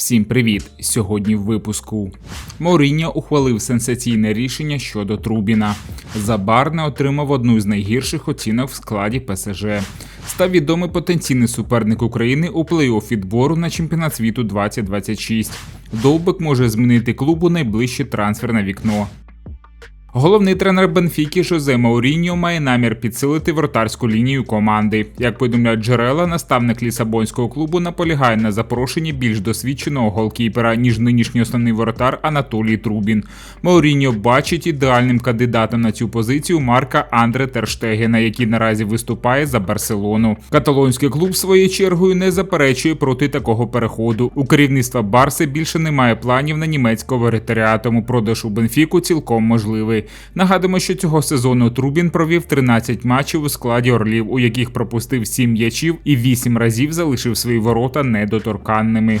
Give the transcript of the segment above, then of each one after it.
Всім привіт! Сьогодні в випуску. Мауріньо ухвалив сенсаційне рішення щодо Трубіна. Забар не отримав одну з найгірших оцінок в складі ПСЖ. Став відомий потенційний суперник України у плей-офф відбору на чемпіонат світу 2026. Довбик може змінити клубу найближче трансферне вікно. Головний тренер Бенфіки Жозе Мауріньо має намір підсилити вратарську лінію команди. Як повідомляють джерела, наставник лісабонського клубу наполягає на запрошенні більш досвідченого голкіпера, ніж нинішній основний воротар Анатолій Трубін. Мауріньо бачить ідеальним кандидатом на цю позицію Марка Андре Терштегена, який наразі виступає за Барселону. Каталонський клуб своєю чергою не заперечує проти такого переходу. У керівництва Барси більше немає планів на німецького воротаря, тому продаж у Бенфіку цілком можливий. Нагадуємо, що цього сезону Трубін провів 13 матчів у складі Орлів, у яких пропустив 7 м'ячів і 8 разів залишив свої ворота недоторканними.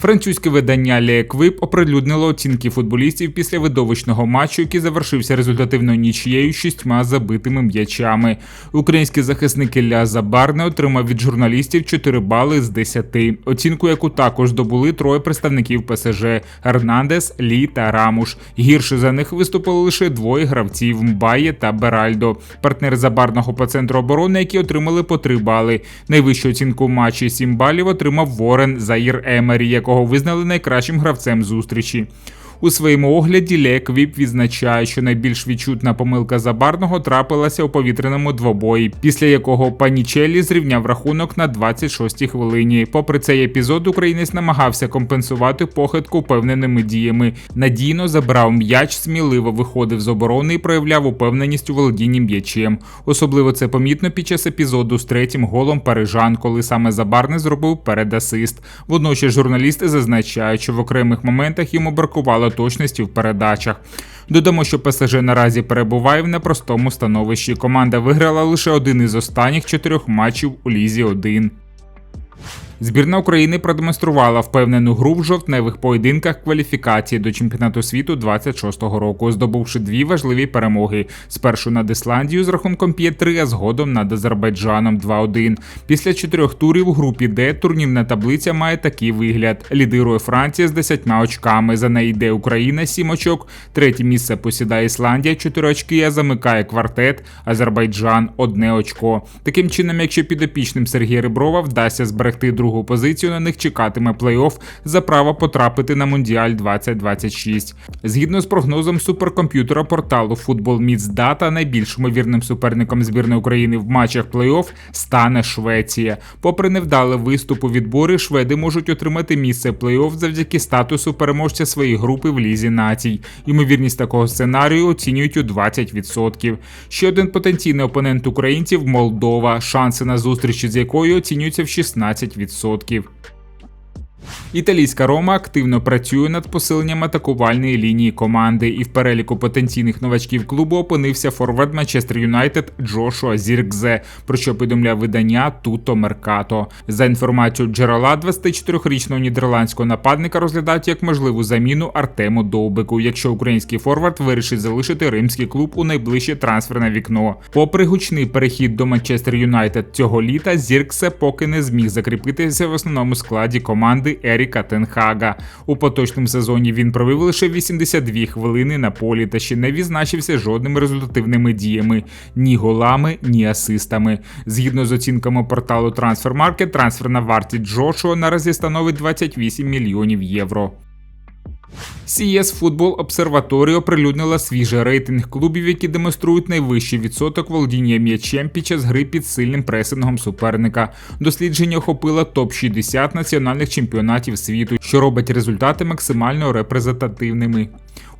Французьке видання Le Equipe оприлюднило оцінки футболістів після видовищного матчу, який завершився результативною нічією шістьма забитими м'ячами. Український захисник Ілля Забар не отримав від журналістів 4 бали з 10. Оцінку, яку також здобули троє представників ПСЖ Ернандес, Лі та Рамуш. Гірше за них виступили лише двоє гравців Мбає та Беральдо. Партнери Забарного по центру оборони, які отримали по 3 бали. Найвищу оцінку матчі 7 балів отримав Ворен Заїр Емері, якого визнали найкращим гравцем зустрічі. У своєму огляді Леквіп відзначає, що найбільш відчутна помилка забарного трапилася у повітряному двобої, після якого Панічелі зрівняв рахунок на 26-й хвилині. Попри цей епізод, українець намагався компенсувати похитку впевненими діями. Надійно забрав м'яч, сміливо виходив з оборони і проявляв упевненість у володінні м'ячем. Особливо це помітно під час епізоду з третім голом парижан, коли саме Забарний зробив передасист. Водночас журналісти зазначають, що в окремих моментах йому бракувало точності в передачах. Додамо, що ПСЖ наразі перебуває в непростому становищі. Команда виграла лише один із останніх чотирьох матчів у Лізі 1. Збірна України продемонструвала впевнену гру в жовтневих поєдинках кваліфікації до чемпіонату світу 26-го року, здобувши дві важливі перемоги: спершу над Ісландією з рахунком 5-3, а згодом над Азербайджаном 2-1. Після чотирьох турів у групі Д турнірна таблиця має такий вигляд: лідирує Франція з 10 очками. За неї йде Україна 7 очок. Третє місце посідає Ісландія 4 очки. А замикає квартет Азербайджан одне очко. Таким чином, якщо підопічним Сергія Риброва вдасться зберегти другу другу позицію на них чекатиме плей-офф за право потрапити на Мундіаль 2026. Згідно з прогнозом суперкомп'ютера порталу Football Meets Data, найбільш ймовірним суперником збірної України в матчах плей-офф стане Швеція. Попри невдалий виступ у відборі, шведи можуть отримати місце плей-офф завдяки статусу переможця своєї групи в лізі націй. Ймовірність такого сценарію оцінюють у 20%. Ще один потенційний опонент українців Молдова, шанси на зустрічі з якою оцінюються в 16%. 5%. Італійська Рома активно працює над посиленням атакувальної лінії команди, і в переліку потенційних новачків клубу опинився форвард Манчестер Юнайтед Джошуа Зіркзе, про що повідомляє видання Туто Меркато. За інформацією джерела, 24-річного нідерландського нападника розглядають як можливу заміну Артему Довбику, якщо український форвард вирішить залишити римський клуб у найближче трансферне вікно. Попри гучний перехід до Манчестер Юнайтед цього літа, Зірксе поки не зміг закріпитися в основному складі команди Еріка Тенхага. У поточному сезоні він провів лише 82 хвилини на полі та ще не відзначився жодними результативними діями, ні голами, ні асистами. Згідно з оцінками порталу Transfermarket, трансферна вартість Джошуа наразі становить 28 мільйонів євро. CS Football Observatory оприлюднила свіжий рейтинг клубів, які демонструють найвищий відсоток володіння м'ячем під час гри під сильним пресингом суперника. Дослідження охопило топ 60 національних чемпіонатів світу, що робить результати максимально репрезентативними.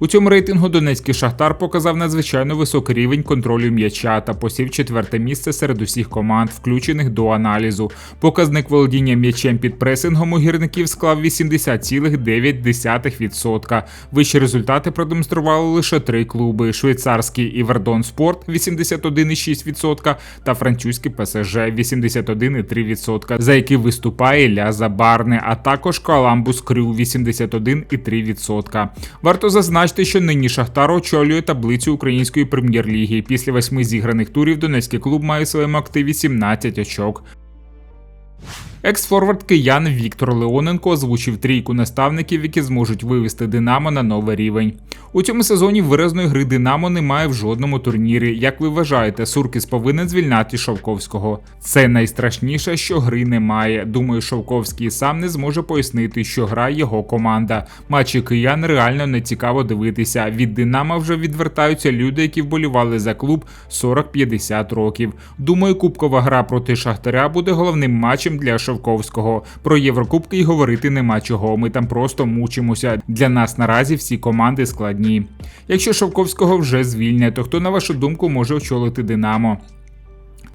У цьому рейтингу Донецький Шахтар показав надзвичайно високий рівень контролю м'яча та посів четверте місце серед усіх команд, включених до аналізу. Показник володіння м'ячем під пресингом у гірників склав 80,9%. Вищі результати продемонстрували лише три клуби: швейцарський Івердон Спорт 81,6% та французький ПСЖ 81,3%, за які виступає Ля Забарне, а також Коламбус Крю 81,3%. Варто зазначити, що нині Шахтар очолює таблицю української прем'єр-ліги. Після восьми зіграних турів Донецький клуб має в своєму активі 17 очок. Екс-форвард киян Віктор Леоненко озвучив трійку наставників, які зможуть вивести Динамо на новий рівень. У цьому сезоні виразної гри Динамо немає в жодному турнірі. Як ви вважаєте, Суркіс повинен звільняти Шовковського? Це найстрашніше, що гри немає. Думаю, Шовковський сам не зможе пояснити, що грає його команда. Матчі киян реально не цікаво дивитися. Від Динамо вже відвертаються люди, які вболівали за клуб 40-50 років. Думаю, кубкова гра проти Шахтаря буде головним матчем для Шовковського. Про Єврокубки й говорити нема чого. Ми там просто мучимося. Для нас наразі всі команди складні. Якщо Шовковського вже звільнять, то хто на вашу думку може очолити Динамо?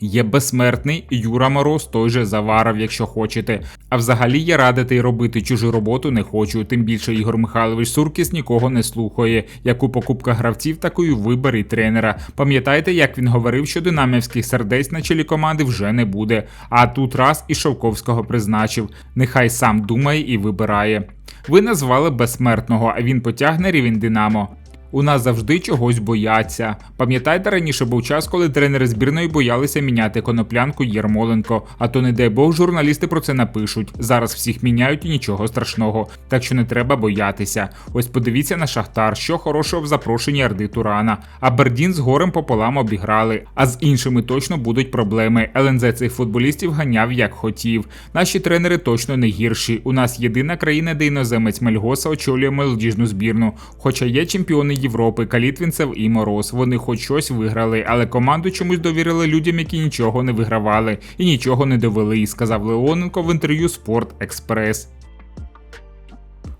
Є безсмертний Юра Мороз, той же Заваров, якщо хочете. А взагалі я радити й робити чужу роботу не хочу. Тим більше Ігор Михайлович Суркіс нікого не слухає. Як у покупках гравців, так і у виборі тренера. Пам'ятаєте, як він говорив, що динамівських сердець на чолі команди вже не буде. А тут раз і Шовковського призначив. Нехай сам думає і вибирає. Ви назвали безсмертного, а він потягне рівень Динамо. У нас завжди чогось бояться. Пам'ятаєте, раніше був час, коли тренери збірної боялися міняти коноплянку Єрмоленко. А то, не дай Бог, журналісти про це напишуть. Зараз всіх міняють і нічого страшного. Так що не треба боятися. Ось подивіться на Шахтар, що хорошого в запрошенні Арди Турана. А Бердін з горем пополам обіграли. А з іншими точно будуть проблеми. ЛНЗ цих футболістів ганяв як хотів. Наші тренери точно не гірші. У нас єдина країна, де іноземець Мельгоса очолює молодіжну збірну. Хоча є чемпіони Європи, Калітвінцев і Мороз. Вони хоч щось виграли, але команду чомусь довірили людям, які нічого не вигравали і нічого не довели, сказав Леоненко в інтерв'ю Спорт Експрес.